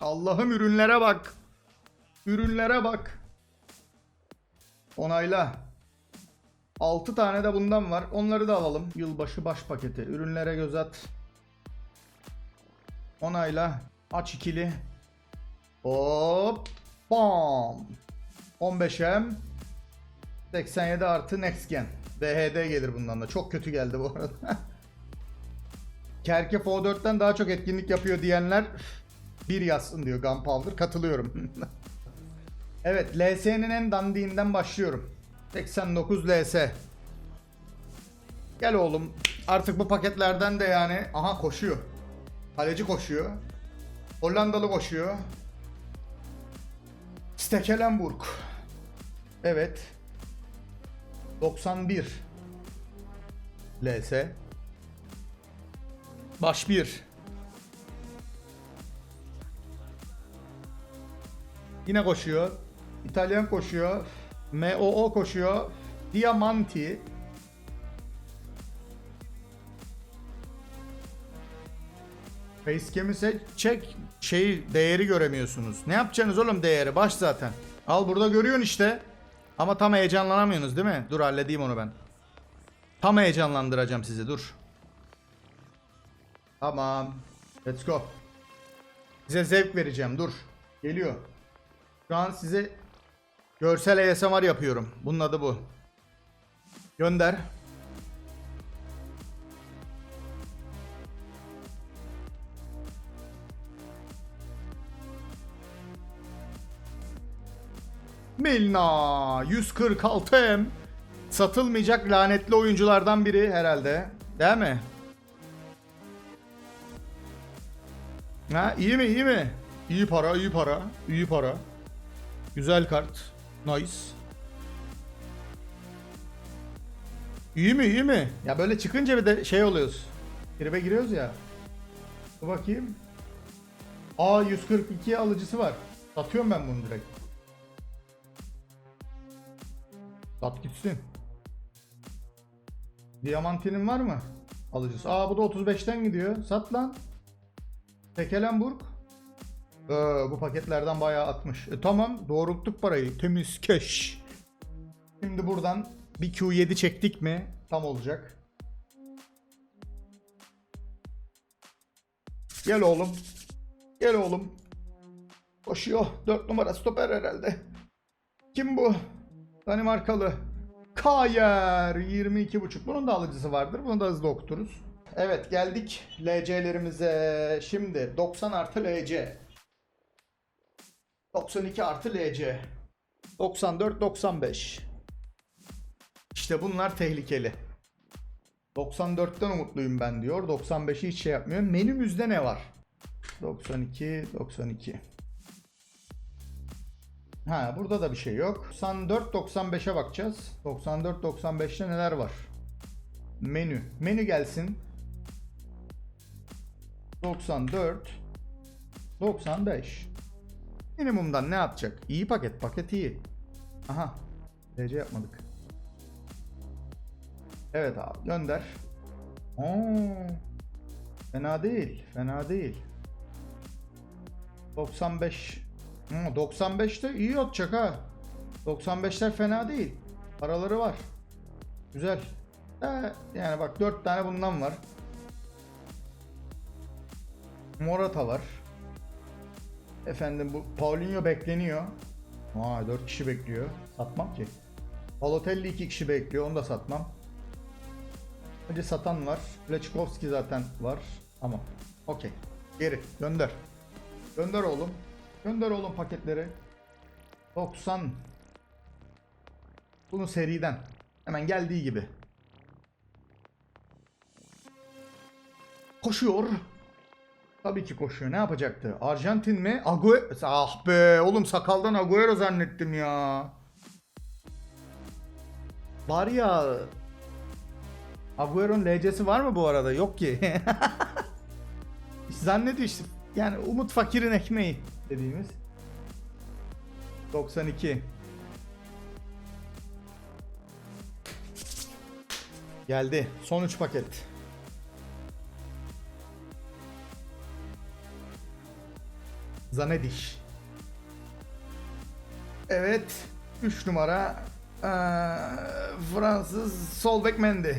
Allah'ım ürünlere bak. Ürünlere bak. Onayla. 6 tane de bundan var. Onları da alalım. Yılbaşı baş paketi. Ürünlere göz at. Onayla. Aç ikili. Hop. Bam. 15M. 87 artı next gen. DHD gelir bundan da. Çok kötü geldi bu arada. Kerke F4'ten daha çok etkinlik yapıyor diyenler bir yazsın diyor Gunpowder. Katılıyorum. evet LS'nin en dandiğinden başlıyorum. 89 LS. Gel oğlum. Artık bu paketlerden de yani aha koşuyor. Kaleci koşuyor. Hollandalı koşuyor. Stekelenburg. Evet. 91. LS. Baş 1. Yine koşuyor. İtalyan koşuyor. MOO koşuyor. Diamanti. Facecam'i çek şeyi değeri göremiyorsunuz. Ne yapacaksınız oğlum değeri? Baş zaten. Al burada görüyorsun işte. Ama tam heyecanlanamıyorsunuz değil mi? Dur halledeyim onu ben. Tam heyecanlandıracağım sizi dur. Tamam. Let's go. Size zevk vereceğim dur. Geliyor. Şu an size görsel ASMR yapıyorum. Bunun adı bu. Gönder. Milna 146 M satılmayacak lanetli oyunculardan biri herhalde. Değil mi? Ha iyi mi iyi mi? İyi para iyi para iyi para. Güzel kart. Nice. İyi mi iyi mi? Ya böyle çıkınca bir de şey oluyoruz. Tribe giriyoruz ya. Dur bakayım. Aa 142 alıcısı var. Satıyorum ben bunu direkt. Sat gitsin. Diamantinin var mı? Alıcısı. Aa bu da 35'ten gidiyor. Sat lan. Tekelenburg. Ee, bu paketlerden bayağı atmış. E, tamam doğrulttuk parayı. Temiz cash. Şimdi buradan bir Q7 çektik mi tam olacak. Gel oğlum. Gel oğlum. Koşuyor. 4 numara stoper herhalde. Kim bu? Danimarkalı. Kayer 22.5. Bunun da alıcısı vardır. Bunu da hızlı okuturuz. Evet geldik LC'lerimize. Şimdi 90 artı LC. 92 artı LC. 94 95. İşte bunlar tehlikeli. 94'ten umutluyum ben diyor. 95'i hiç şey yapmıyor. Menümüzde ne var? 92 92. Ha burada da bir şey yok. 94 95'e bakacağız. 94 95'te neler var? Menü. Menü gelsin. 94 95 Minimumdan ne atacak? İyi paket. Paket iyi. Aha. DC yapmadık. Evet abi gönder. Oo. Fena değil. Fena değil. 95. Hı, 95'te iyi atacak ha. 95'ler fena değil. Paraları var. Güzel. Ee, yani bak 4 tane bundan var. Morata var. Efendim bu Paulinho bekleniyor. Vay 4 kişi bekliyor. Satmam ki. Balotelli 2 kişi bekliyor. Onu da satmam. Önce satan var. Lechkovski zaten var. Ama okey. Geri gönder. Gönder oğlum. Gönder oğlum paketleri. 90. Bunu seriden. Hemen geldiği gibi. Koşuyor. Tabii ki koşuyor. Ne yapacaktı? Arjantin mi? Agüero. Ah be oğlum sakaldan Agüero zannettim ya. Var ya. Agüero'nun LC'si var mı bu arada? Yok ki. Zannediyor işte. Yani umut fakirin ekmeği dediğimiz. 92. Geldi. Son 3 paket. Zanediş. Evet. 3 numara eee, Fransız sol bek Mendy.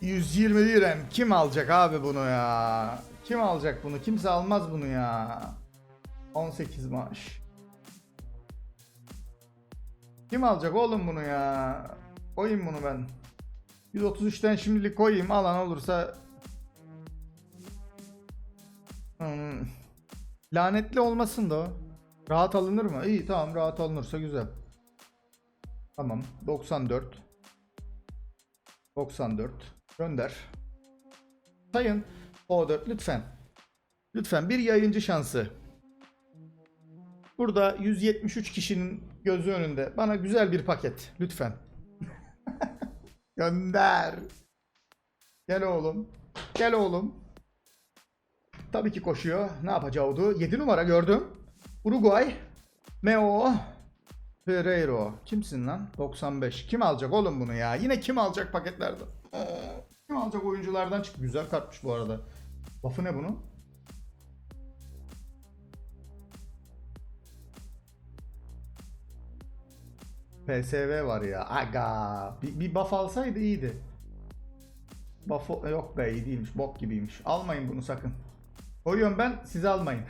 120 dirhem. Kim alacak abi bunu ya? Kim alacak bunu? Kimse almaz bunu ya. 18 maaş. Kim alacak oğlum bunu ya? Koyayım bunu ben. 133'ten şimdilik koyayım. Alan olursa Hmm. Lanetli olmasın da o. Rahat alınır mı? İyi tamam rahat alınırsa güzel. Tamam. 94. 94. Gönder. Sayın O4 lütfen. Lütfen bir yayıncı şansı. Burada 173 kişinin gözü önünde bana güzel bir paket lütfen. Gönder. Gel oğlum. Gel oğlum. Tabii ki koşuyor. Ne yapacağı 7 numara gördüm. Uruguay. Meo. Pereiro. Kimsin lan? 95. Kim alacak oğlum bunu ya? Yine kim alacak paketlerden? Aa, Kim alacak oyunculardan çık. Güzel kartmış bu arada. Lafı ne bunun? PSV var ya. Aga. Bir, bir buff alsaydı iyiydi. Buff yok be iyi değilmiş. Bok gibiymiş. Almayın bunu sakın. Koyuyorum ben siz almayın.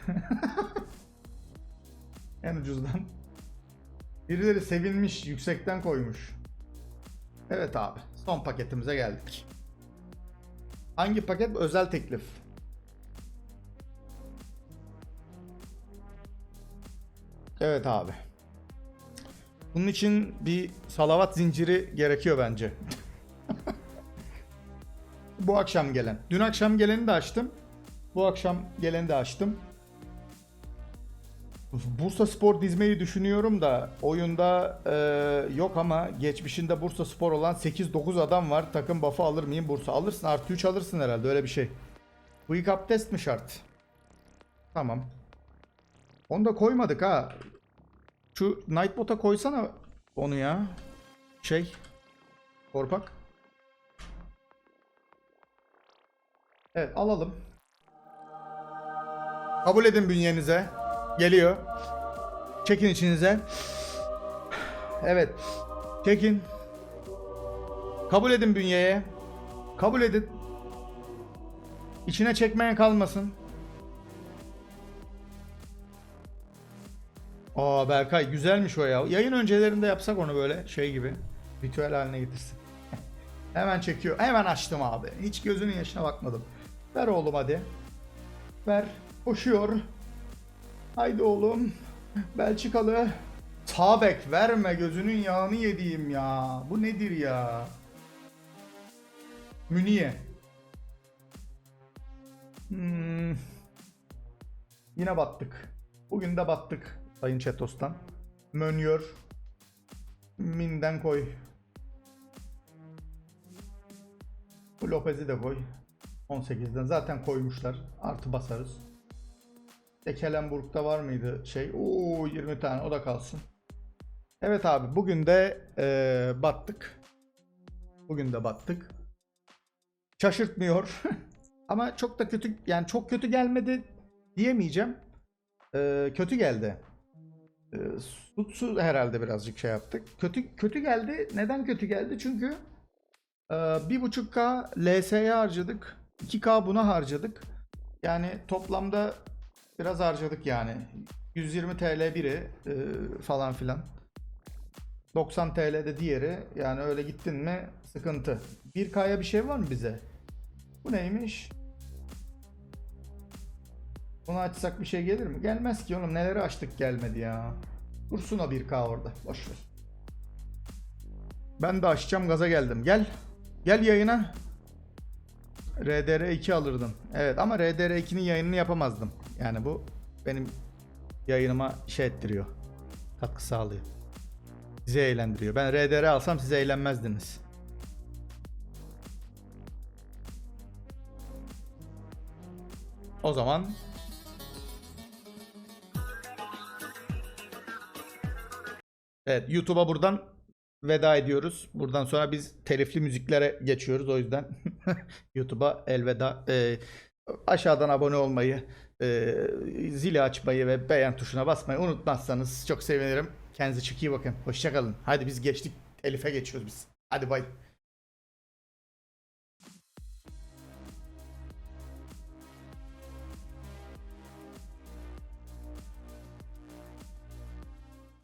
en ucuzdan. Birileri sevinmiş yüksekten koymuş. Evet abi son paketimize geldik. Hangi paket? Özel teklif. Evet abi. Bunun için bir salavat zinciri gerekiyor bence. Bu akşam gelen. Dün akşam geleni de açtım. Bu akşam geleni de açtım. Bursa Spor dizmeyi düşünüyorum da oyunda e, yok ama geçmişinde Bursa Spor olan 8-9 adam var. Takım buff'ı alır mıyım Bursa? Alırsın artı 3 alırsın herhalde öyle bir şey. Quick up test mi şart? Tamam. Onu da koymadık ha. Şu Nightbot'a koysana onu ya. Şey. Korpak. Evet alalım. Kabul edin bünyenize. Geliyor. Çekin içinize. Evet. Çekin. Kabul edin bünyeye. Kabul edin. İçine çekmeyen kalmasın. Aa Berkay güzelmiş o ya. Yayın öncelerinde yapsak onu böyle şey gibi. Ritüel haline getirsin. Hemen çekiyor. Hemen açtım abi. Hiç gözünün yaşına bakmadım. Ver oğlum hadi. Ver. Koşuyor. Haydi oğlum. Belçikalı. Sağ bek verme gözünün yağını yediğim ya. Bu nedir ya? Müniye. Hmm. Yine battık. Bugün de battık Sayın Çetos'tan. Mönyor. Minden koy. Bu Lopez'i de koy. 18'den zaten koymuşlar. Artı basarız. Ekelenburg'da var mıydı şey? Oo 20 tane o da kalsın. Evet abi bugün de eee, battık. Bugün de battık. Şaşırtmıyor. Ama çok da kötü yani çok kötü gelmedi diyemeyeceğim. Eee, kötü geldi. Eee, su, su herhalde birazcık şey yaptık. Kötü kötü geldi. Neden kötü geldi? Çünkü eee 1.5K LS'ye harcadık. 2K buna harcadık. Yani toplamda biraz harcadık yani. 120 TL biri e, falan filan. 90 TL de diğeri. Yani öyle gittin mi sıkıntı. 1K'ya bir şey var mı bize? Bu neymiş? Bunu açsak bir şey gelir mi? Gelmez ki oğlum. Neleri açtık gelmedi ya. Dursun o 1K orada. Boş ver. Ben de açacağım gaza geldim. Gel. Gel yayına. RDR2 alırdım. Evet ama RDR2'nin yayınını yapamazdım. Yani bu benim yayınıma şey ettiriyor. Katkı sağlıyor. Sizi eğlendiriyor. Ben RDR alsam siz eğlenmezdiniz. O zaman Evet YouTube'a buradan veda ediyoruz. Buradan sonra biz telifli müziklere geçiyoruz. O yüzden YouTube'a elveda. Ee, aşağıdan abone olmayı, Ee, zili açmayı ve beğen tuşuna basmayı unutmazsanız çok sevinirim. Kendinize çok iyi bakın. Hoşçakalın. Hadi biz geçtik. Elif'e geçiyoruz biz. Hadi bay.